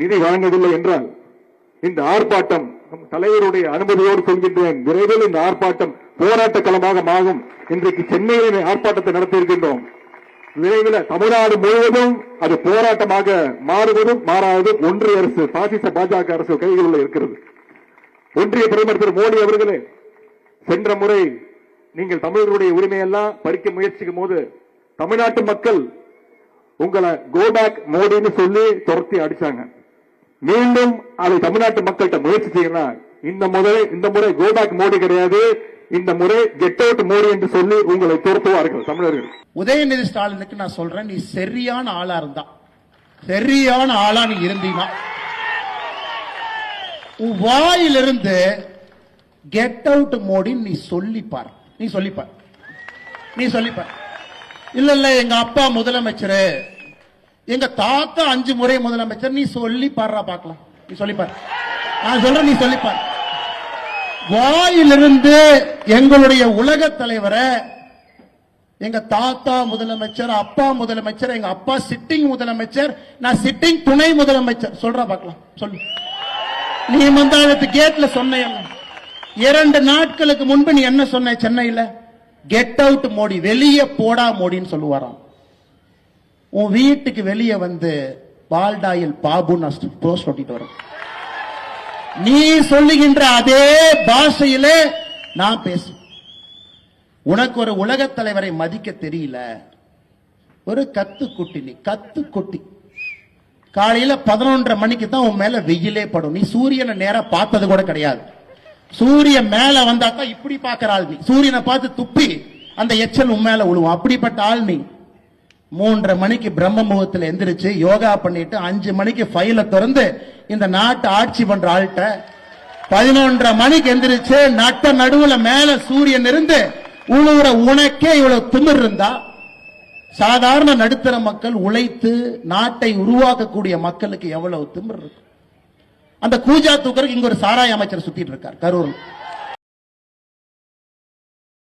நிதி வழங்கவில்லை என்றால் இந்த ஆர்ப்பாட்டம் தலைவருடைய அனுமதியோடு சொல்கின்றேன். விரைவில் இந்த ஆர்ப்பாட்டம் போராட்ட களமாக மாறும். இன்றைக்கு சென்னையில் ஆர்ப்பாட்டத்தை நடத்தியிருக்கின்றோம். விரைவில் தமிழ்நாடு முழுவதும் அது போராட்டமாக மாறுவதும் மாறாவதும் ஒன்றிய அரசு பாசிச பாஜக அரசு கைகளில் இருக்கிறது. ஒன்றிய பிரதமர் திரு மோடி அவர்களே சென்ற முறை நீங்கள் தமிழர்களுடைய உரிமையெல்லாம் பறிக்க முயற்சிக்கும் போது தமிழ்நாட்டு மக்கள் உங்களை கோபேக் மோடின்னு சொல்லி துரத்தி அடிச்சாங்க. மீண்டும் அதை தமிழ்நாட்டு மக்கள்கிட்ட முயற்சி செய்யலாம் இந்த முறை இந்த முறை கோபேக் மோடி கிடையாது. இந்த முறை கெட் அவுட் மோடி என்று சொல்லி உங்களை துரத்துவார்கள் தமிழர்கள். உதயநிதி ஸ்டாலினுக்கு நான் சொல்றேன் நீ சரியான ஆளா இருந்தா சரியான ஆளா நீ இருந்தீனா உன் வாயிலிருந்து கெட் அவுட் மோடின்னு நீ சொல்லிப்பார். நீ சொல்லிப்பார். நீ சொல்லிப்பார். இல்ல இல்ல எங்க அப்பா முதலமைச்சர் எங்க தாத்தா அஞ்சு முறை முதலமைச்சர் நீ சொல்லி பாடுறா பார்க்கலாம். நீ சொல்லிப்பார் நான் சொல்றேன் நீ சொல்லிப்பார் வாயிலிருந்து எங்களுடைய உலக தலைவரை எங்க தாத்தா முதலமைச்சர் அப்பா முதலமைச்சர் எங்க அப்பா சிட்டிங் முதலமைச்சர் நான் சிட்டிங் துணை முதலமைச்சர். சொல்றா பார்க்கலாம். சொல்லு. நீ மந்தாளத்து கேட்ல சொன்ன இரண்டு நாட்களுக்கு முன்பு நீ என்ன சொன்ன சென்னையில? Get out Modi. வெளியே போடா மோடின்னு சொல்லுவாராம். உன் வீட்டுக்கு வெளியே வந்து பால்டாயில் பாபு போஸ்ட் ஒட்டிட்டு வரும் நீ சொல்லுகின்ற அதே பாஷையிலே நான் பேசுவேன். உனக்கு ஒரு உலகத் தலைவரை மதிக்க தெரியல. ஒரு கத்து குட்டி நீ கத்து குட்டி காலையில பதினொன்றரை மணிக்கு தான் உன் மேல வெயிலே படும். நீ சூரியனை நேரா பார்த்தது கூட கிடையாது. சூரியன் மேல வந்தா தான் இப்படி பாக்குற ஆள் நீ. சூரியனை பார்த்து துப்பி அந்த எச்சல் உன் மேல விழுவும் அப்படிப்பட்ட ஆள் நீ. மூன்றரை மணிக்கு பிரம்ம முகத்தில் எந்திரிச்சு யோகா பண்ணிட்டு அஞ்சு மணிக்கு ஃபைல திறந்து இந்த நாட்டை ஆட்சி பண்ற ஆள்கிட்ட பதினொன்றரை மணிக்கு எந்திரிச்சு நட்ட நடுவுல மேல சூரியன் இருந்து உழுவுற உனக்கே இவ்வளவு திமிர் இருந்தா? சாதாரண நடுத்தர மக்கள் உழைத்து நாட்டை உருவாக்கக்கூடிய மக்களுக்கு எவ்வளவு திமிர் இருக்கும்? அந்த கூஜா தூக்கருக்கு இங்க ஒரு சாராய அமைச்சர் சுத்திட்டு இருக்கார் கரூர்